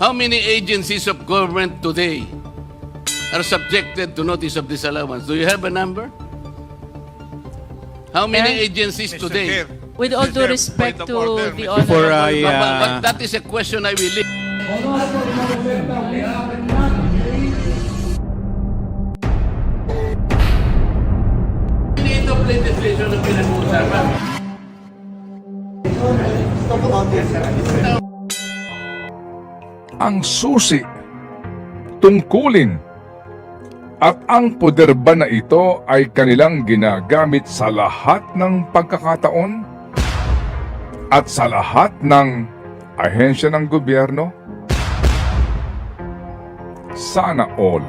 How many agencies of government today are subjected to notice of disallowance? Do you have a number? How many Eh? agencies Mr. today? Chair, With all due Mr. respect point of to order, the Mr. Before honorable... I, But, but- uh, but that is a question I will leave. Ito na pinag-uusapan. Ang susi, tungkulin, at ang poder ba na ito ay kanilang ginagamit sa lahat ng pagkakataon at sa lahat ng ahensya ng gobyerno? Sana all.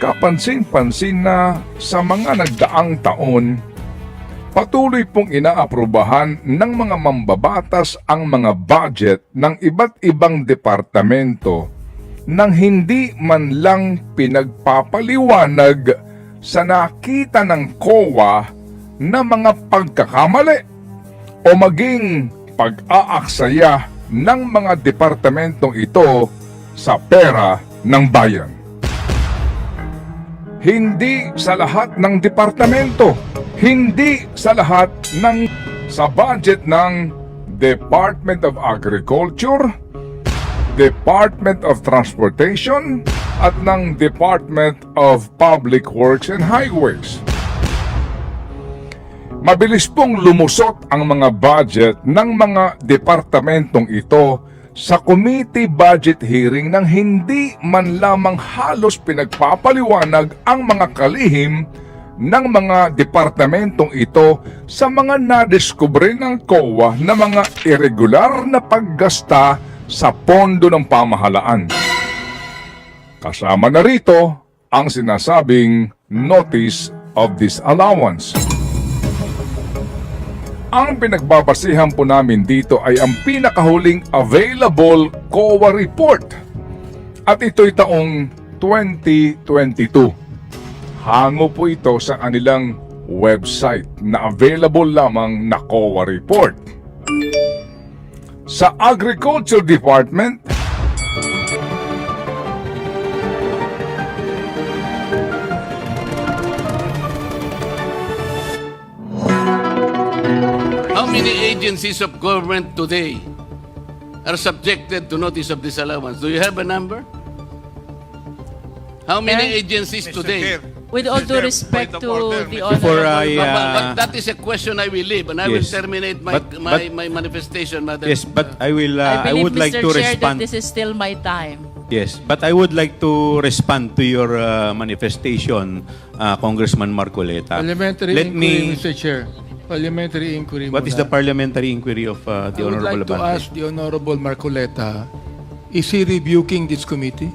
Kapansin-pansin na sa mga nagdaang taon, patuloy pong inaaprubahan ng mga mambabatas ang mga budget ng iba't ibang departamento nang hindi man lang pinagpapaliwanag sa nakita ng COA na mga pagkakamali o maging pag-aaksaya ng mga departamentong ito sa pera ng bayan. Hindi sa lahat ng departamento, hindi sa lahat ng sa budget ng Department of Agriculture, Department of Transportation at ng Department of Public Works and Highways. Mabilis pong lumusot ang mga budget ng mga departamentong ito sa committee budget hearing nang hindi man lamang halos pinagpapaliwanag ang mga kalihim ng mga departamentong ito sa mga nadiskubre ng COA na mga irregular na paggasta sa pondo ng pamahalaan. Kasama na rito ang sinasabing Notice of Disallowance. Ang pinagbabasihan po namin dito ay ang pinakahuling available COA report. At ito'y taong 2022. Hango po ito sa kanilang website na available lamang na COA report. Sa Agriculture Department, many agencies of government today are subjected to notice of disallowance? Do you have a number? How many Eh? agencies Mr. today? Chair, With all Mr. due Chair, respect point of to the Mr. Before honorable... But, but, uh, but that is a question I will leave, and I will Yes. terminate my But- my, but- my manifestation, Madam. Yes, but I will. Uh, I I, believe, would like Mr. to Chair, that respond. this is still my time. Yes, but I would like to respond to your uh, manifestation, uh, Congressman Marcoleta. Parliamentary Let inquiry, me. Mr. Chair. Parliamentary inquiry What is muna. the parliamentary inquiry of uh, the I would Honorable like to Abante? ask the Honorable Marcoleta, is he rebuking this committee?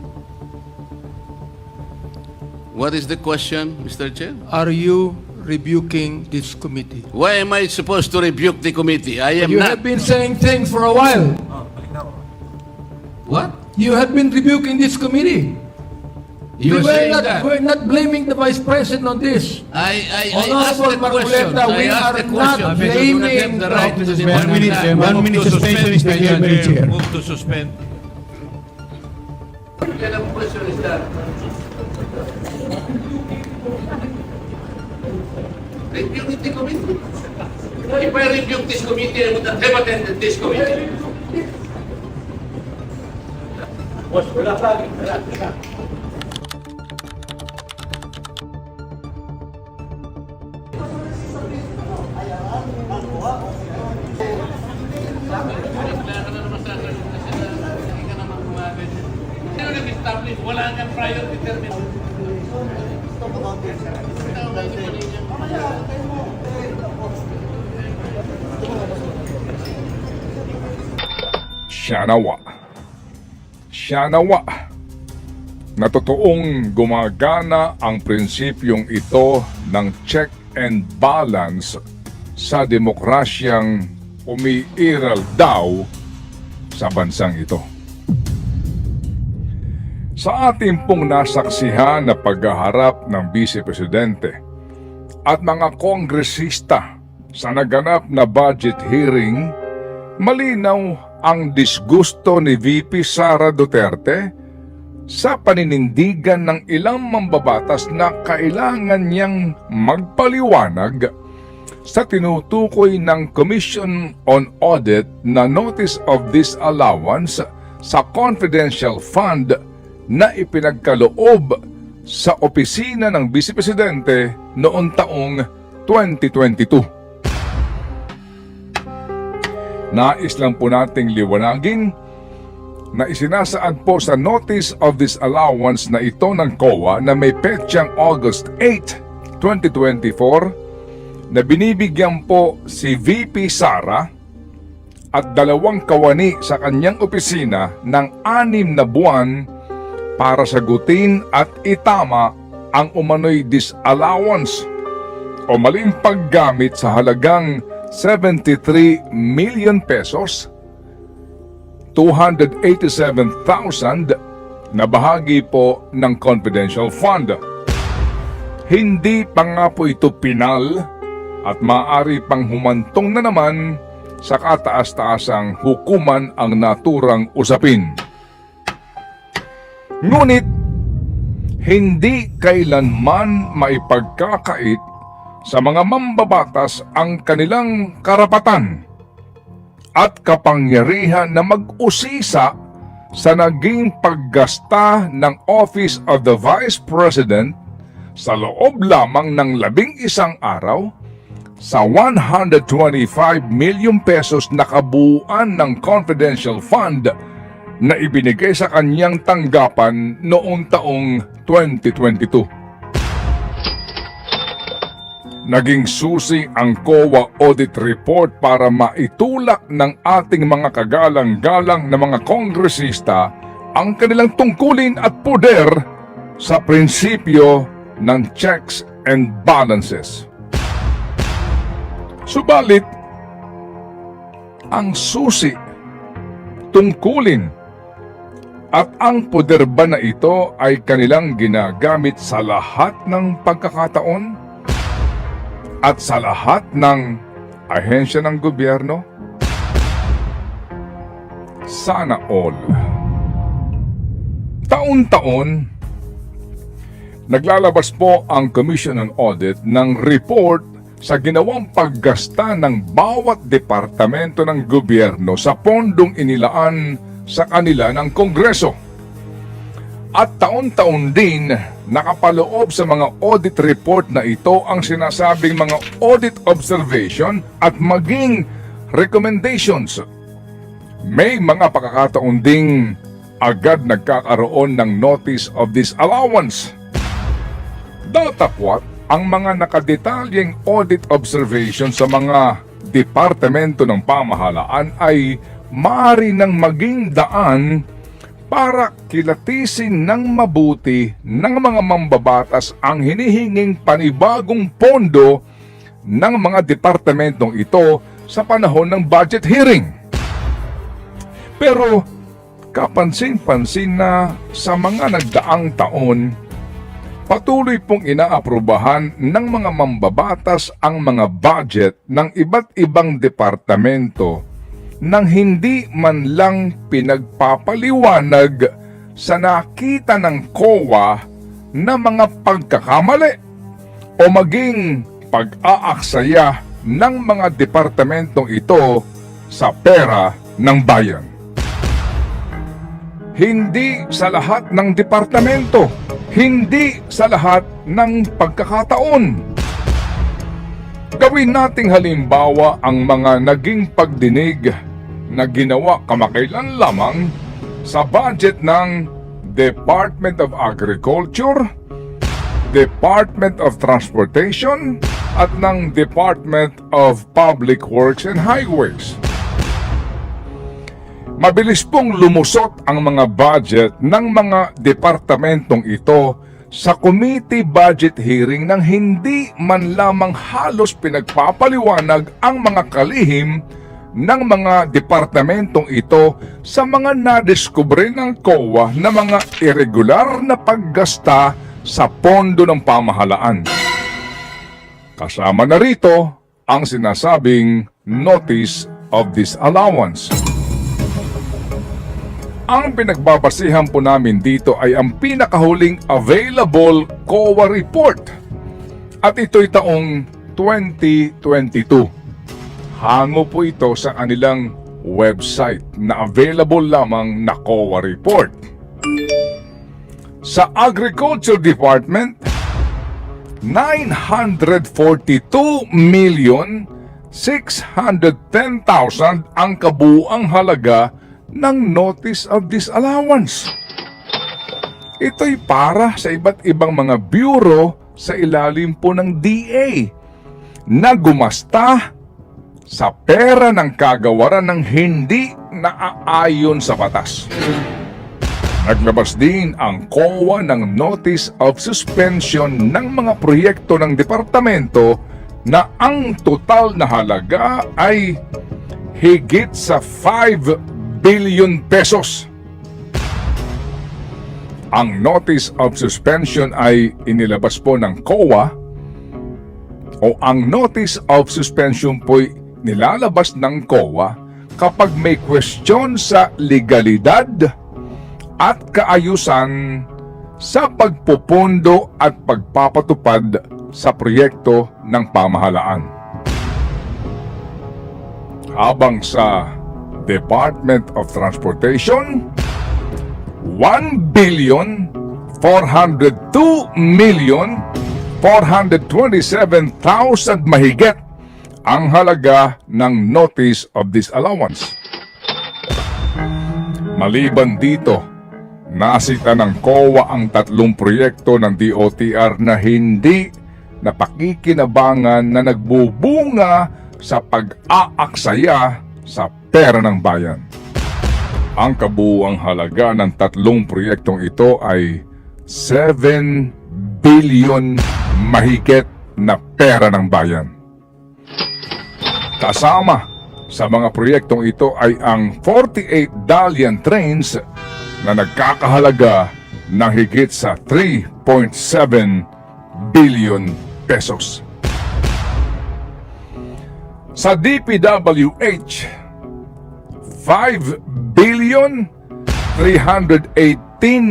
What is the question, Mr. Chair? Are you rebuking this committee? Why am I supposed to rebuke the committee? I am You not. have been saying things for a while. What? You have been rebuking this committee. You are we're not, that. We're not blaming the Vice President on this. I, I, I Honorable asked the question. Marcoleta, we I asked are the not blaming the the right to demand One minute, that. One minute suspension is the chair. Move to suspend. Rebuke the committee? If I rebuke this committee, I would not have attended this committee. Sino siya nawa. Siya nawa na totoong gumagana ang prinsipyong ito ng check and balance sa demokrasyang umiiral daw sa bansang ito. Sa ating pong nasaksihan na paghaharap ng Vice Presidente at mga kongresista sa naganap na budget hearing, malinaw ang disgusto ni VP Sara Duterte sa paninindigan ng ilang mambabatas na kailangan niyang magpaliwanag sa tinutukoy ng Commission on Audit na Notice of Disallowance sa confidential fund na ipinagkaloob sa opisina ng Vice Presidente noong taong 2022. Nais lang po nating liwanagin na isinasaad po sa Notice of Disallowance na ito ng COA na may petsang August 8, 2024 na binibigyan po si VP Sara at dalawang kawani sa kanyang opisina ng anim na buwan para sagutin at itama ang umano'y disallowance o maling paggamit sa halagang 73 million pesos 287,000 na bahagi po ng confidential fund. Hindi pa nga po ito pinal at maaari pang humantong na naman sa kataas-taasang hukuman ang naturang usapin. Ngunit, hindi kailanman maipagkakait sa mga mambabatas ang kanilang karapatan at kapangyarihan na mag-usisa sa naging paggasta ng Office of the Vice President sa loob lamang ng labing isang araw sa 125 million pesos na kabuuan ng confidential fund na ibinigay sa kanyang tanggapan noong taong 2022. Naging susi ang COA audit report para maitulak ng ating mga kagalang-galang na mga kongresista ang kanilang tungkulin at poder sa prinsipyo ng checks and balances. Subalit, ang susi, tungkulin, at ang poder ba na ito ay kanilang ginagamit sa lahat ng pagkakataon? At sa lahat ng ahensya ng gobyerno? Sana all. Taon-taon, naglalabas po ang Commission on Audit ng report sa ginawang paggasta ng bawat departamento ng gobyerno sa pondong inilaan sa kanila ng Kongreso. At taon-taon din nakapaloob sa mga audit report na ito ang sinasabing mga audit observation at maging recommendations. May mga pagkakataon ding agad nagkakaroon ng notice of disallowance. Datapwat ang mga nakadetalyeng audit observation sa mga departamento ng pamahalaan ay maaari nang maging daan para kilatisin ng mabuti ng mga mambabatas ang hinihinging panibagong pondo ng mga departamentong ito sa panahon ng budget hearing. Pero kapansin-pansin na sa mga nagdaang taon, patuloy pong inaaprubahan ng mga mambabatas ang mga budget ng iba't ibang departamento nang hindi man lang pinagpapaliwanag sa nakita ng COA na mga pagkakamali o maging pag-aaksaya ng mga departamentong ito sa pera ng bayan. Hindi sa lahat ng departamento, hindi sa lahat ng pagkakataon. Gawin nating halimbawa ang mga naging pagdinig na ginawa kamakailan lamang sa budget ng Department of Agriculture, Department of Transportation at ng Department of Public Works and Highways. Mabilis pong lumusot ang mga budget ng mga departamentong ito sa committee budget hearing nang hindi man lamang halos pinagpapaliwanag ang mga kalihim ng mga departamentong ito sa mga nadiskubre ng COA na mga irregular na paggasta sa pondo ng pamahalaan. Kasama na rito ang sinasabing Notice of Disallowance. Ang pinagbabasihan po namin dito ay ang pinakahuling available COA report. At ito'y taong 2022. Hango po ito sa kanilang website na available lamang na COA report. Sa Agriculture Department, 942 million 610,000 ang kabuang halaga ng Notice of Disallowance. Ito'y para sa iba't ibang mga bureau sa ilalim po ng DA na gumasta sa pera ng kagawaran ng hindi naaayon sa batas. Naglabas din ang COA ng Notice of Suspension ng mga proyekto ng departamento na ang total na halaga ay higit sa 5 billion pesos. Ang Notice of Suspension ay inilabas po ng COA o ang Notice of Suspension po'y nilalabas ng COA kapag may question sa legalidad at kaayusan sa pagpupundo at pagpapatupad sa proyekto ng pamahalaan. Habang sa Department of Transportation, 1 billion 402 million 427,000 mahigit ang halaga ng Notice of Disallowance. Maliban dito, nasita ng COA ang tatlong proyekto ng DOTR na hindi napakikinabangan na nagbubunga sa pag-aaksaya sa pera ng bayan. Ang kabuuang halaga ng tatlong proyektong ito ay 7 billion mahigit na pera ng bayan. Kasama sa mga proyektong ito ay ang 48 Dalian trains na nagkakahalaga ng higit sa 3.7 billion pesos. Sa DPWH, 5 billion 318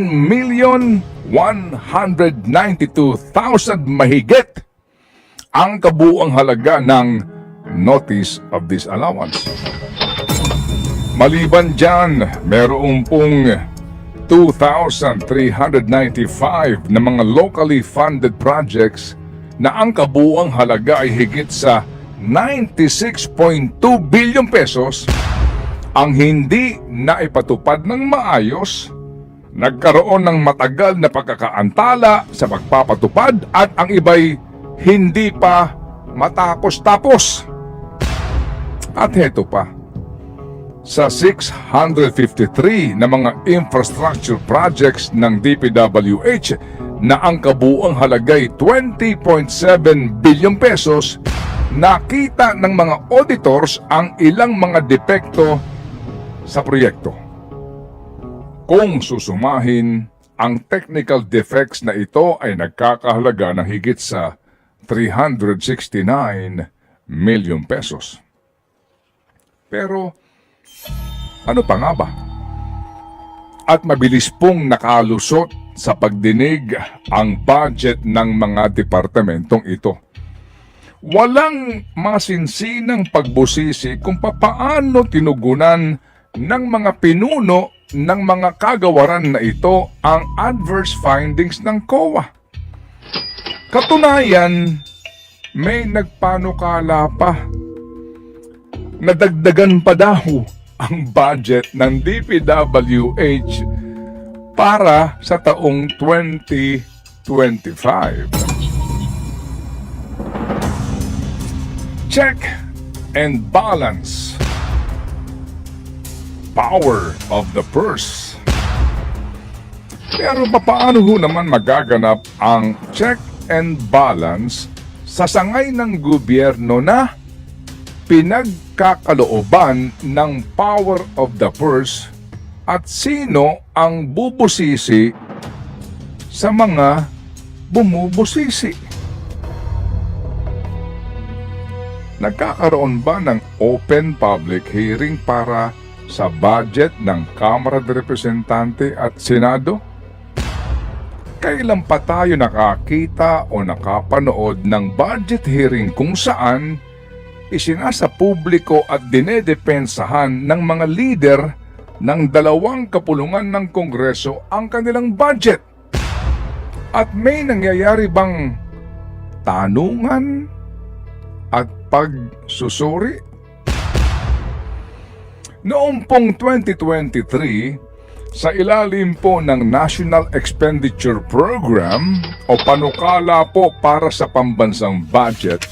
million 192,000 mahigit ang kabuang halaga ng Notice of Disallowance. Maliban dyan, meron pong 2,395 na mga locally funded projects na ang kabuang halaga ay higit sa 96.2 billion pesos ang hindi naipatupad ng maayos, nagkaroon ng matagal na pagkakaantala sa pagpapatupad at ang iba'y hindi pa matapos-tapos. At heto pa, sa 653 na mga infrastructure projects ng DPWH na ang kabuang halagay 20.7 billion pesos, nakita ng mga auditors ang ilang mga depekto sa proyekto. Kung susumahin, ang technical defects na ito ay nagkakahalaga ng higit sa 369 million pesos. Pero ano pa nga ba? At mabilis pong nakalusot sa pagdinig ang budget ng mga departamentong ito. Walang masinsinang pagbusisi kung papaano tinugunan ng mga pinuno ng mga kagawaran na ito ang adverse findings ng COA. Katunayan, may nagpanukala pa nadagdagan pa daw ang budget ng DPWH para sa taong 2025. Check and balance. Power of the purse. Pero paano ho naman magaganap ang check and balance sa sangay ng gobyerno na pinagkakalooban ng power of the purse at sino ang bubusisi sa mga bumubusisi. Nagkakaroon ba ng open public hearing para sa budget ng Kamara de Representante at Senado? Kailan pa tayo nakakita o nakapanood ng budget hearing kung saan isinasa publiko at dinedepensahan ng mga leader ng dalawang kapulungan ng Kongreso ang kanilang budget? At may nangyayari bang tanungan at pagsusuri? Noong pong 2023, sa ilalim po ng National Expenditure Program o panukala po para sa pambansang budget,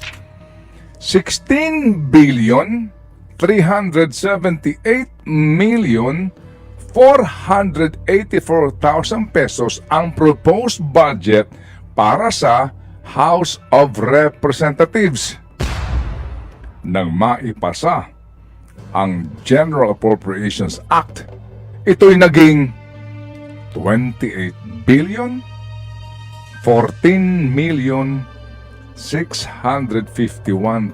16 billion 378 million 484,000 pesos ang proposed budget para sa House of Representatives. Nang maipasa ang General Appropriations Act, ito'y naging 28 billion 14 million 651,000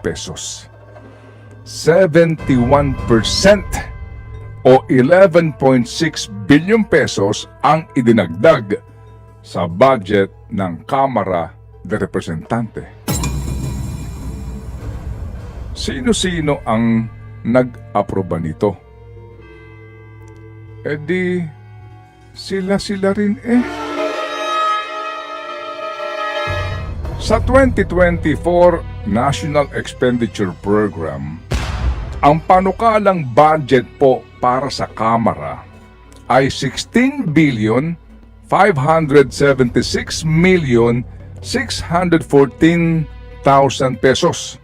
pesos. 71% o 11.6 billion pesos ang idinagdag sa budget ng Kamara de Representante. Sino-sino ang nag-aproba nito? E di, sila-sila rin eh. Sa 2024 National Expenditure Program, ang panukalang budget po para sa Kamara ay 16 billion 576 million 614,000 pesos.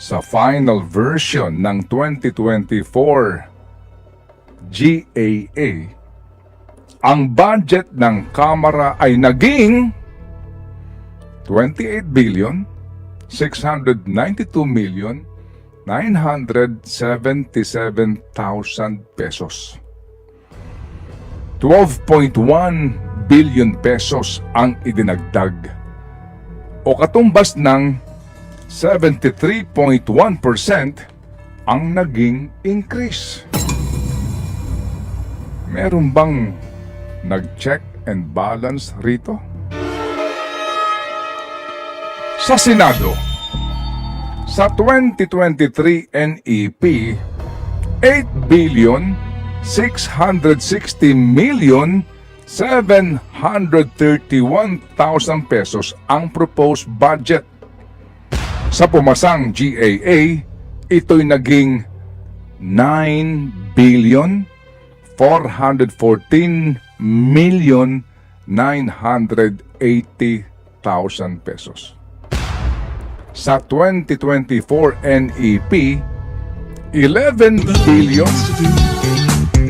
Sa final version ng 2024 GAA, ang budget ng Kamara ay naging 28 billion 692 million 977,000 pesos. 12.1 billion pesos ang idinagdag o katumbas ng 73.1% ang naging increase. Meron bang nag-check and balance rito? Sa Senado, sa 2023 NEP, 8 billion 660 million 731,000 pesos ang proposed budget. Sa pumasang GAA, ito'y naging 9 billion 414 million 980,000 pesos. Sa 2024 NEP, 11 billion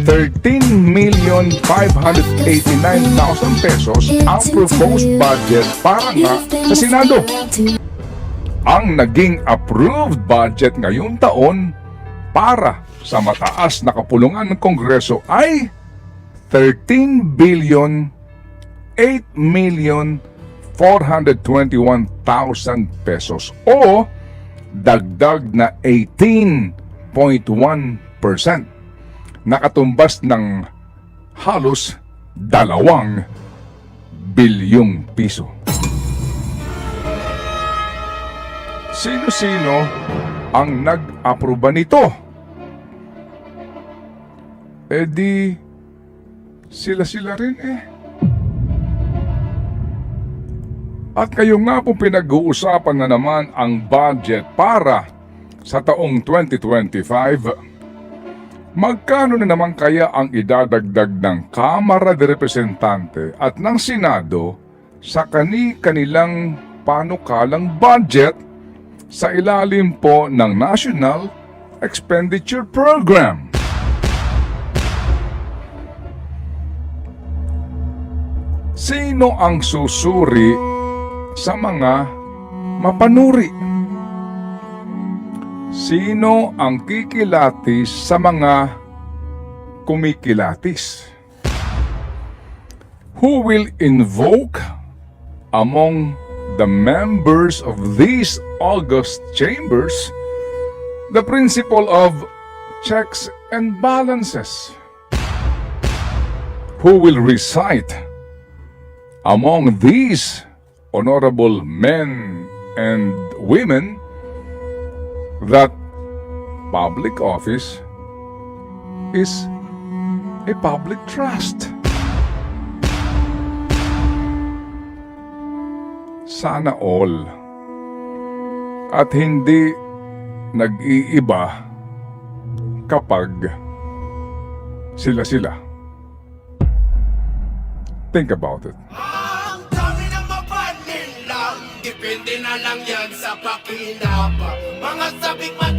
13 million 589,000 pesos ang proposed budget para nga sa Senado. Ang naging approved budget ngayong taon para sa mataas na kapulungan ng Kongreso ay 13 billion 8 million 421,000 pesos o dagdag na 18.1% nakatumbas ng halos dalawang bilyong piso. Sino-sino ang nag-aproba nito? E di, sila-sila rin eh. At kayo nga po pinag-uusapan na naman ang budget para sa taong 2025. Magkano na naman kaya ang idadagdag ng Kamara de Representante at ng Senado sa kani-kanilang panukalang budget sa ilalim po ng National Expenditure Program? Sino ang susuri sa mga mapanuri? Sino ang kikilatis sa mga kumikilatis? Who will invoke among the members of these august chambers the principle of checks and balances? Who will recite among these honorable men and women that public office is a public trust? Sana all. At hindi nag-iiba kapag sila-sila. Think about it. Lang yan sa pakinabang Mga sabik mata